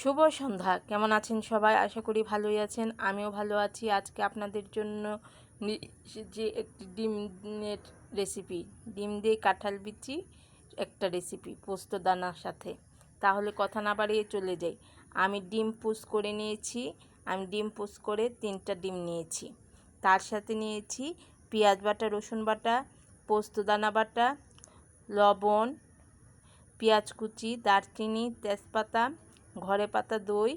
শুভ সন্ধ্যা। কেমন আছেন সবাই? আশা করি ভালোই আছেন। আমিও ভালো আছি। আজকে আপনাদের জন্য যে একটি ডিমের রেসিপি ডিম দিয়ে কাঁঠাল বিচি একটা রেসিপি পোস্ত দানার সাথে। তাহলে কথা না বাড়িয়ে চলে যাই। আমি ডিম পুষ করে নিয়েছি। আমি ডিম পুষ করে তিনটা ডিম নিয়েছি। তার সাথে নিয়েছি পেঁয়াজ বাটা, রসুন বাটা, পোস্ত দানা বাটা, লবণ, পেঁয়াজ কুচি, দারচিনি, তেজপাতা ঘরে পাতা দই,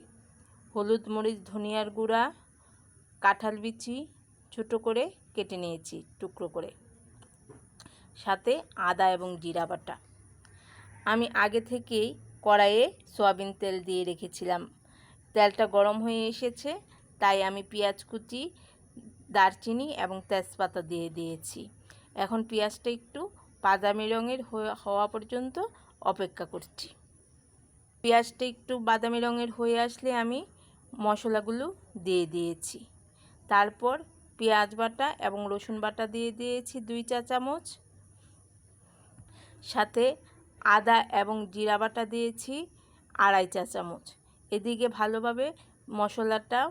হলুদ মরিচ, ধনিয়ার গুঁড়া, কাঁঠাল বিচি ছোটো করে কেটে নিয়েছি, টুকরো করে। সাথে আদা এবং জিরা বাটা। আমি আগে থেকেই কড়াইয়ে সয়াবিন তেল দিয়ে রেখেছিলাম। তেলটা গরম হয়ে এসেছে, তাই আমি পেঁয়াজ কুচি, দারচিনি এবং তেজপাতা দিয়ে দিয়েছি। এখন পেঁয়াজটা একটু বাদামি রঙের হওয়া পর্যন্ত অপেক্ষা করছি। পেঁয়াজটা একটু বাদামি রঙের হয়ে আসলে আমি মশলাগুলো দিয়ে দিয়েছি। তারপর পেঁয়াজ বাটা এবং রসুন বাটা দিয়ে দিয়েছি দুই চা চামচ। সাথে আদা এবং জিরা বাটা দিয়েছি আড়াই চা চামচ। এদিকে ভালোভাবে মশলাটা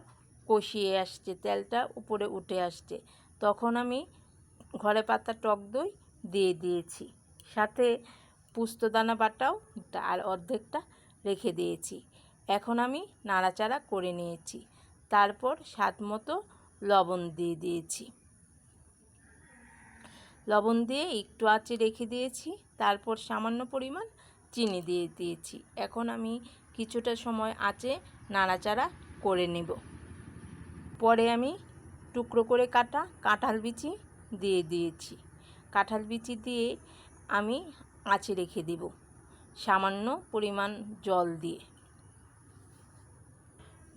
কষিয়ে আসছে, তেলটা উপরে উঠে আসছে। তখন আমি ঘরে পাতা টক দই দিয়ে দিয়েছি। সাথে পুস্তদানা বাটাও, আর অর্ধেকটা রেখে দিয়েছি। এখন আমি নাড়াচাড়া করে নিয়েছি। তারপর স্বাদ মতো লবণ দিয়ে দিয়েছি। লবণ দিয়ে একটু আঁচে রেখে দিয়েছি। তারপর সামান্য পরিমাণ চিনি দিয়ে দিয়েছি। এখন আমি কিছুটা সময় আঁচে নাড়াচাড়া করে নেব। পরে আমি টুকরো করে কাটা কাঁঠাল বিচি দিয়ে দিয়েছি। কাঁঠাল বিচি দিয়ে আমি আঁচে রেখে দেব। সামান্য পরিমাণ জল দিয়ে।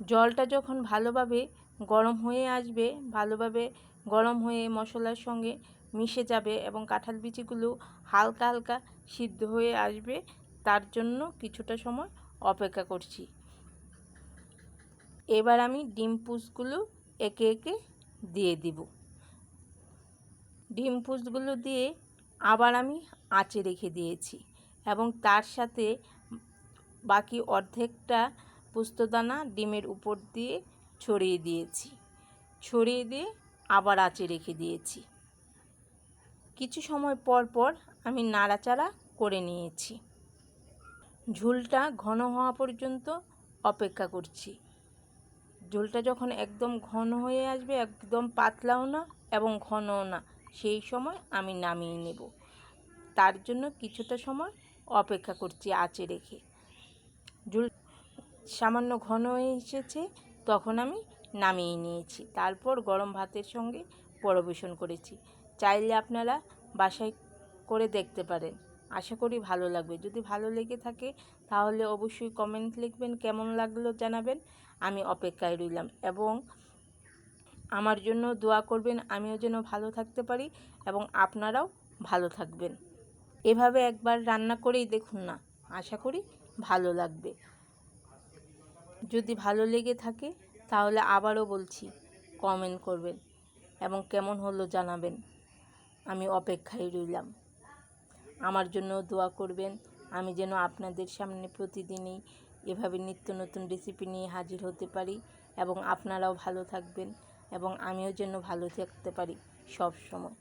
জলটা যখন ভালোভাবে গরম হয়ে আসবে, ভালোভাবে গরম হয়ে মশলার সঙ্গে মিশে যাবে এবং কাঁঠাল বিচিগুলো হালকা হালকা সিদ্ধ হয়ে আসবে, তার জন্য কিছুটা সময় অপেক্ষা করছি। এবার আমি ডিম পুষগুলো একে একে দিয়ে দিব। ডিম পুষগুলো দিয়ে আবার আমি আঁচে রেখে দিয়েছি। এবং তার সাথে বাকি অর্ধেকটা পোস্তদানা ডিমের উপর দিয়ে ছড়িয়ে দিয়েছি। ছড়িয়ে দিয়ে আবার আঁচে রেখে দিয়েছি। কিছু সময় পর পর আমি নাড়াচাড়া করে নিয়েছি। ঝোলটা ঘন হওয়া পর্যন্ত অপেক্ষা করছি। ঝোলটা যখন একদম ঘন হয়ে আসবে, একদম পাতলাও না এবং ঘনও না, সেই সময় আমি নামিয়ে নেব। তার জন্য কিছুটা সময় অপেক্ষা করছি আঁচে রেখে। ঝোল সামান্য ঘন হয়ে এসেছে, তখন আমি নামিয়ে নিয়েছি। তারপর গরম ভাতের সঙ্গে পরিবেশন করেছি। চাইলে আপনারা বাসায় করে দেখতে পারেন। আশা করি ভালো লাগবে। যদি ভালো লেগে থাকে, তাহলে অবশ্যই কমেন্ট লিখবেন, কেমন লাগল জানাবেন। আমি অপেক্ষায় রইলাম এবং আমার জন্য দোয়া করবেন। আমিও যেন ভালো থাকতে পারি এবং আপনারাও ভালো থাকবেন। এভাবে একবার রান্না করেই দেখুন না। আশা করি ভালো লাগবে। যদি ভালো লেগে থাকে, তাহলে আবারও বলছি কমেন্ট করবেন এবং কেমন হলো জানাবেন। আমি অপেক্ষায় রইলাম। আমার জন্য দোয়া করবেন, আমি যেন আপনাদের সামনে প্রতিদিনই এভাবে নিত্য নতুন রেসিপি নিয়ে হাজির হতে পারি এবং আপনারাও ভালো থাকবেন এবং আমিও যেন ভালো থাকতে পারি সব সময়